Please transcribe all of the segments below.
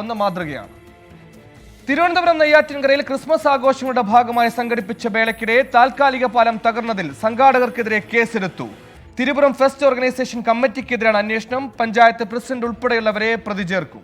വന്ന മാതൃകയാണ്. തിരുവനന്തപുരം നെയ്യാറ്റിൻകരയിൽ ക്രിസ്മസ് ആഘോഷങ്ങളുടെ ഭാഗമായി സംഘടിപ്പിച്ച വേളയ്ക്കിടെ താൽക്കാലിക പാലം തകർന്നതിൽ സംഘാടകർക്കെതിരെ കേസെടുത്തു. തിരുപുരം ഫെസ്റ്റ് ഓർഗനൈസേഷൻ കമ്മിറ്റിക്കെതിരാണ് അന്വേഷണം. പഞ്ചായത്ത് പ്രസിഡന്റ് ഉൾപ്പെടെയുള്ളവരെ പ്രതി ചേർക്കും.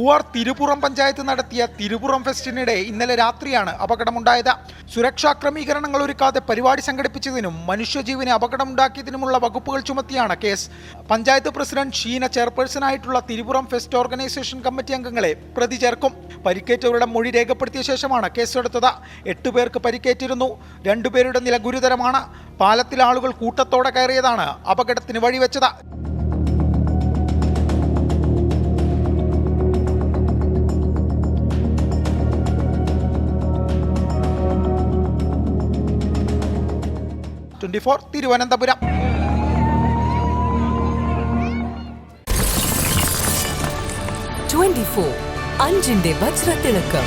പൂവാർ തിരുപുറം പഞ്ചായത്ത് നടത്തിയ തിരുപുറം ഫെസ്റ്റിനിടെ ഇന്നലെ രാത്രിയാണ് അപകടമുണ്ടായത്. സുരക്ഷാ ക്രമീകരണങ്ങൾ ഒരുക്കാതെ പരിപാടി സംഘടിപ്പിച്ചതിനും മനുഷ്യജീവന് അപകടമുണ്ടാക്കിയതിനുമുള്ള വകുപ്പുകൾ ചുമത്തിയാണ് കേസ്. പഞ്ചായത്ത് പ്രസിഡന്റ് ഷീന ചെയർപേഴ്സണായിട്ടുള്ള തിരുപുറം ഫെസ്റ്റ് ഓർഗനൈസേഷൻ കമ്മിറ്റി അംഗങ്ങളെ പ്രതി ചേർക്കും. പരിക്കേറ്റവരുടെ മൊഴി രേഖപ്പെടുത്തിയ ശേഷമാണ് കേസെടുത്തത്. എട്ടുപേർക്ക് പരിക്കേറ്റിരുന്നു. രണ്ടുപേരുടെ നില ഗുരുതരമാണ്. പാലത്തിലെ ആളുകൾ കൂട്ടത്തോടെ കയറിയതാണ് അപകടത്തിന് വഴിവെച്ചത്. Twenty four Thiruvananthapuram. Twenty four അഞ്ചിന്റെ വജ്രത്തിളക്കം.